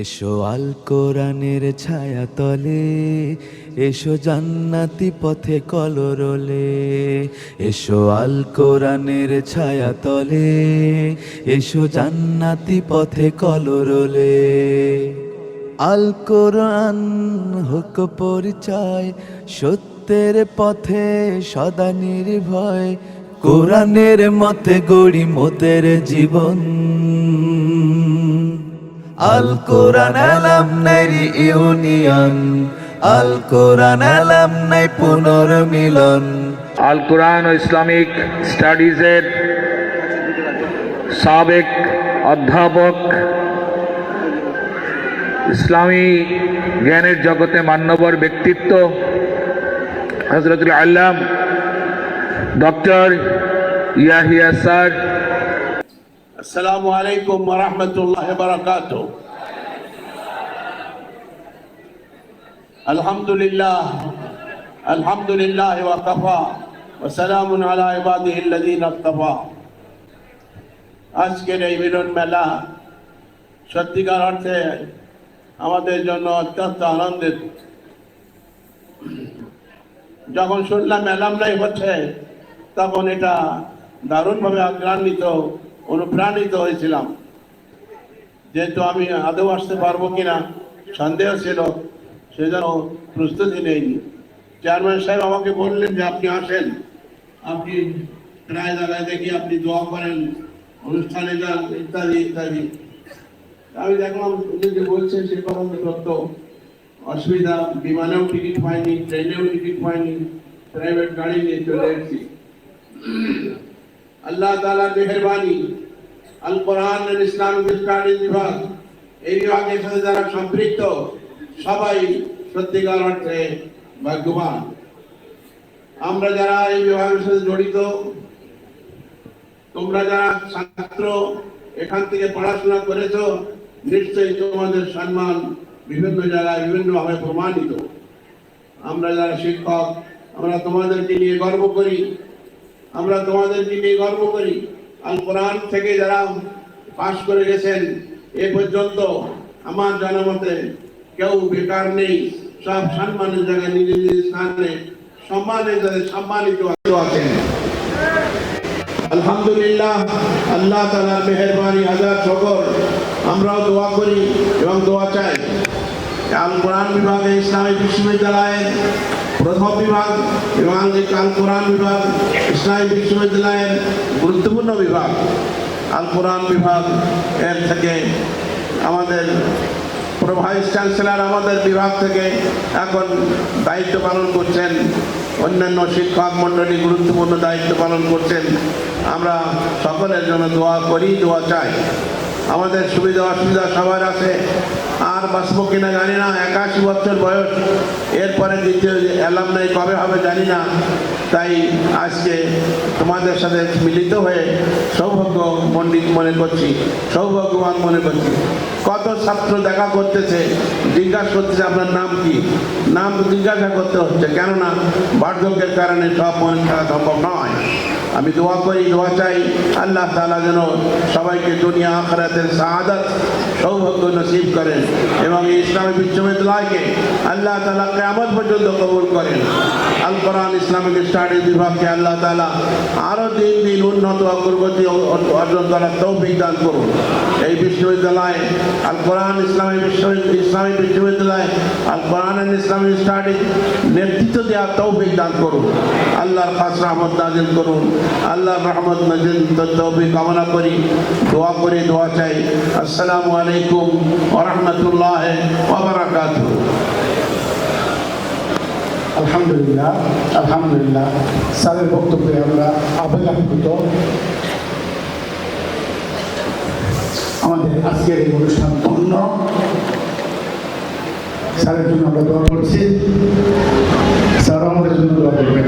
এসো আল কোরআনের ছায়া তলে এসো জান্নাতি পথে কলরলে, এসো আল কোরআনের ছায়া তলে এসো জান্নাতি পথে কলরলে। আল কোরআন হোক পরিচয়, সত্যের পথে সদা নির্ভয়, কোরআনের মতে গড়ি মতের জীবন। আল কোরআন আলাম নাই ইউনিয়ন আল কোরআন আলাম নাই পুনর্মিলন। আল কোরআন ও ইসলামিক স্টাডিজের সাবেক অধ্যাপক ইসলামী জ্ঞানের জগতে মান্যবর ব্যক্তিত্ব হজরতুল আল্লাম ডক্টর ইয়াহিয়া স্যার আসসালামু আলাইকুম রহমতুল্লাহ বারাকাত আলহামদুলিল্লাহ আলহামদুলিল্লাহ ওয়াকাফা আলা ইবাদিহি আল্লাযিনা আজকের এই মিলন মেলা সত্যিকার অর্থে আমাদের জন্য অত্যন্ত আনন্দের। যখন শুনলাম মেলামলাই হচ্ছে, তখন এটা দারুণভাবে আগ্রান্বিত অনুপ্রাণিত হয়েছিলাম। যেহেতু আমি আদৌ আসতে পারব কিনা সন্দেহ ছিল, সেজন্য প্রস্তুতি নেইনি। চেয়ারম্যান সাহেব আমাকে বললেন যে আপনি আসেন। আপনি প্রায় জায়গায় দেখি আপনি দোয়া করেন, অনুষ্ঠানে যান, ইত্যাদি ইত্যাদি। আমি দেখলাম উনি যে বলছেন সে কথা সত্য। অসুবিধা, বিমানেও টিকিট পাইনি ট্রেনেও টিকিট পাইনি প্রাইভেট গাড়ি নিয়ে চলে এসেছি। আল্লাহ তালা মেহরবানি আল কোরআন স্টাডিজ বিভাগ এই বিভাগের সাথে যারা সম্পৃক্ত, সবাই সত্যিকার অর্থে ভাগ্যবান। আমরা যারা এই বিভাগের সাথে জড়িত, তোমরা যারা ছাত্র, এখান থেকে পড়াশোনা করেছ, নিশ্চয়ই তোমাদের সম্মান বিভিন্ন জায়গায় বিভিন্নভাবে প্রমাণিত। আমরা যারা শিক্ষক, আমরা তোমাদেরকে নিয়ে গর্ব করি। আমরা তোমাদেরকে নিয়ে গর্ব করি। কোরআন থেকে যারা পাশ করে গেছেন, এ পর্যন্ত আমার কেউ বেকার নেই, সব সম্মানের জায়গায় নিজ নিজ স্থানে সম্মানের জায়গায় সম্মানিত আছেন। আলহামদুলিল্লাহ, আল্লাহ তালার মেহরবানি হাজার শকর। আমরাও দোয়া করি এবং দোয়া চাই। আল কোরআন বিভাগে ইসলামী বিশ্ববিদ্যালয়ের প্রথম বিভাগ এবং আল কোরআন বিভাগ, ইসলামী বিশ্ববিদ্যালয়ের গুরুত্বপূর্ণ বিভাগ। আল বিভাগ এর থেকে আমাদের ভাইস চ্যান্সেলার আমাদের বিভাগ থেকে এখন দায়িত্ব পালন করছেন অন্যান্য শিক্ষক মণ্ডলী গুরুত্বপূর্ণ দায়িত্ব পালন করছেন। আমরা সকলের জন্য দোয়া করি, দোয়া চাই। আমাদের সুবিধা অসুবিধা সবার আছে। আর বাঁচবো কিনা জানি না, একাশি বছর বয়স। এরপরে দ্বিতীয় অ্যালাম নেই, কবে হবে জানি না। তাই আজকে তোমাদের সাথে মিলিত হয়ে সৌভাগ্য মন্ডিত মনে করছি, সৌভাগ্যবান মনে করছি। কত ছাত্র দেখা করতেছে, জিজ্ঞাসা করতেছে আপনার নাম কি? নাম জিজ্ঞাসা করতে হচ্ছে, কেননা বার্ধক্যের কারণে সব মনে থাকা সম্ভব নয়। আমি দোয়া করি, দোয়া চাই আল্লাহ তালা যেন সবাইকে দুনিয়া আখরাতের শাহাদাত, সৌভাগ্য নসিব করেন এবং ইসলামী বিশ্ববিদ্যালয়কে আল্লাহ তালা কেমন পর্যন্ত কবুল করেন। আল কোরআন ইসলামিক স্টাডিজ বিভাগকে আল্লাহ তালা আরও দিন দিন উন্নত অগ্রগতি অর্জন করার তৌফিক দান করুন। এই বিশ্ববিদ্যালয়, আল কোরআন ইসলামী বিশ্ববিদ্যালয় ইসলামী বিশ্ববিদ্যালয়, আল কোরআন ইসলামী স্টাডিজ নেতৃত্ব দেওয়ার তৌফিক দান করুন। আল্লাহর খাস রহমত নাজিল করুন। আল্লাহর রহমত নাজিল তৌফিক কামনা করি, দোয়া করি, দোয়া চাই। আসসালামু আলাইকুম ওরহমতুল্লাহ ওবরাকাতুহ আলহামদুলিল্লাহ আলহামদুলিল্লাহ। স্যারের বক্তব্যে আমরা আবেগান্বিত আমাদের আজকের এই অনুষ্ঠান ধন্য। স্যারের জন্য আমরা দোয়া করছি। স্যার, আমাদের জন্য দোয়া করবেন।